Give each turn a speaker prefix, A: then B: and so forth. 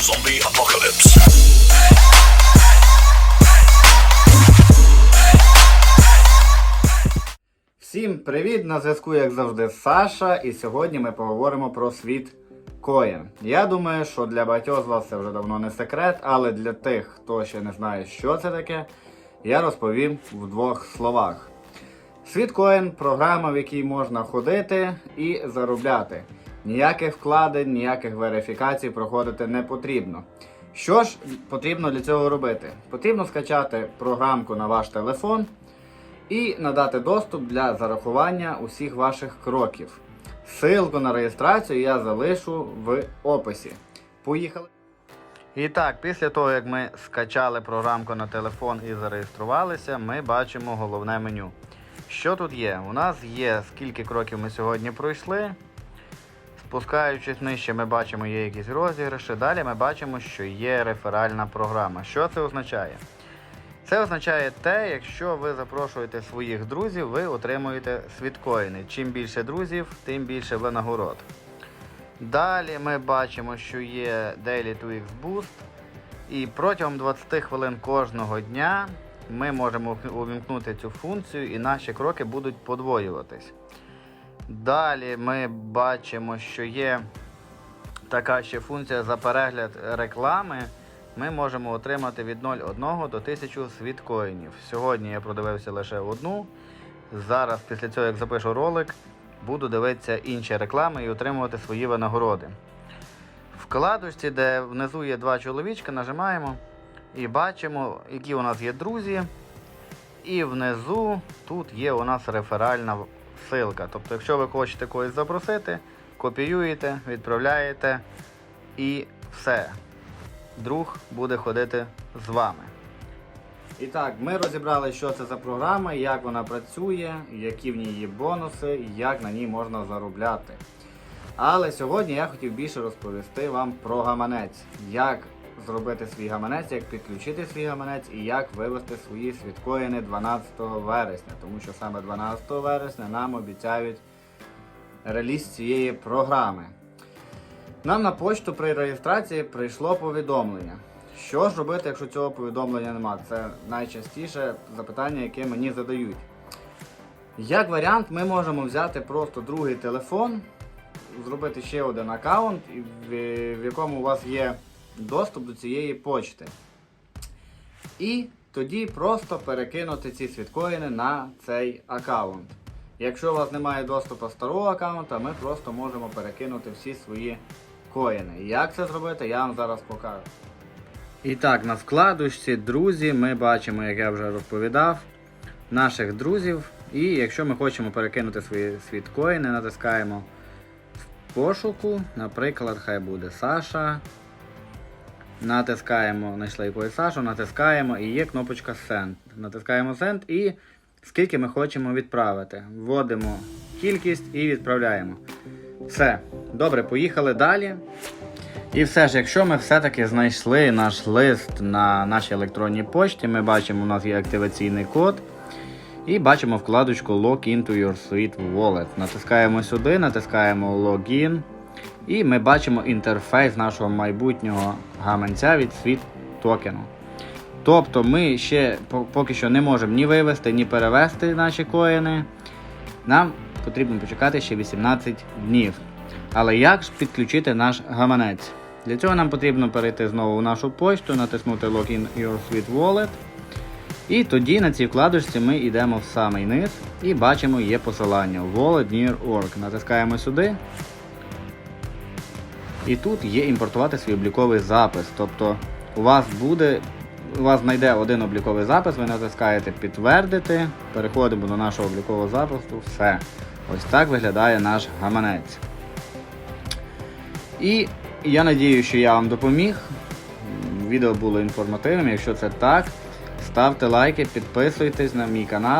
A: zombie apocalypse.
B: Всім привіт! На зв'язку, як завжди, Саша, і сьогодні ми поговоримо про світ коїн. Я думаю, що для багатьох з вас це вже давно не секрет, але для тих, хто ще не знає, що це таке, я розповім в двох словах. Світкоін програма, в якій можна ходити і заробляти. Ніяких вкладень, ніяких верифікацій проходити не потрібно. Що ж потрібно для цього робити? Потрібно скачати програмку на ваш телефон і надати доступ для зарахування усіх ваших кроків. Силку на реєстрацію я залишу в описі. Поїхали! І так, після того, як ми скачали програмку на телефон і зареєструвалися, ми бачимо головне меню. Що тут є? У нас є скільки кроків ми сьогодні пройшли. Спускаючись нижче, ми бачимо, є якісь розіграші. Далі ми бачимо, що є реферальна програма. Що це означає? Це означає те, якщо ви запрошуєте своїх друзів, ви отримуєте світкоїни. Чим більше друзів, тим більше винагород. Далі ми бачимо, що є Daily 2X Boost. І протягом 20 хвилин кожного дня ми можемо увімкнути цю функцію і наші кроки будуть подвоюватись. Далі ми бачимо, що є така ще функція за перегляд реклами. Ми можемо отримати від 0,1 до 1000 світкоїнів. Сьогодні я продивився лише одну. Зараз, після цього, як запишу ролик, буду дивитися інші реклами і отримувати свої винагороди. В вкладочці, де внизу є два чоловічка, нажимаємо і бачимо, які у нас є друзі. І внизу тут є у нас реферальна ссылка. Тобто, якщо ви хочете когось запросити, копіюєте, відправляєте і все. Друг буде ходити з вами. І так, ми розібрали, що це за програма, як вона працює, які в ній є бонуси, як на ній можна заробляти. Але сьогодні я хотів більше розповісти вам про гаманець, як зробити свій гаманець, як підключити свій гаманець і як вивести свої світкоїни 12 вересня, тому що саме 12 вересня нам обіцяють реліз цієї програми. Нам на почту при реєстрації прийшло повідомлення. Що ж робити, якщо цього повідомлення нема? Це найчастіше запитання, яке мені задають. Як варіант, ми можемо взяти просто другий телефон, зробити ще один аккаунт, в, якому у вас є доступ до цієї почти. І тоді просто перекинути ці світкоїни на цей аккаунт. Якщо у вас немає доступу старого аккаунта, ми просто можемо перекинути всі свої коїни. Як це зробити, я вам зараз покажу. І так, на вкладочці друзі, ми бачимо, як я вже розповідав, наших друзів. І якщо ми хочемо перекинути свої світкоїни, натискаємо в пошуку, наприклад, хай буде Саша. Натискаємо, знайшли якогось Сашу, натискаємо і є кнопочка Send. Натискаємо Send і скільки ми хочемо відправити. Вводимо кількість і відправляємо. Все. Добре, поїхали далі. І все ж, якщо ми все-таки знайшли наш лист на нашій електронній пошті, ми бачимо, у нас є активаційний код. І бачимо вкладочку Log into your Sweet Wallet. Натискаємо сюди, натискаємо Login. І ми бачимо інтерфейс нашого майбутнього гаманця від Sweet токену. Тобто ми ще поки що не можемо ні вивести, ні перевести наші коїни. Нам потрібно почекати ще 18 днів. Але як ж підключити наш гаманець? Для цього нам потрібно перейти знову в нашу почту, натиснути Login Your Sweet Wallet. І тоді на цій вкладочці ми йдемо в самий низ і бачимо є посилання Wallet Near Org. Натискаємо сюди. І тут є імпортувати свій обліковий запис. Тобто у вас буде, у вас знайде один обліковий запис, ви натискаєте підтвердити, переходимо до нашого облікового запису, все. Ось так виглядає наш гаманець. І я надію, що я вам допоміг. Відео було інформативним. Якщо це так, ставте лайки, підписуйтесь на мій канал.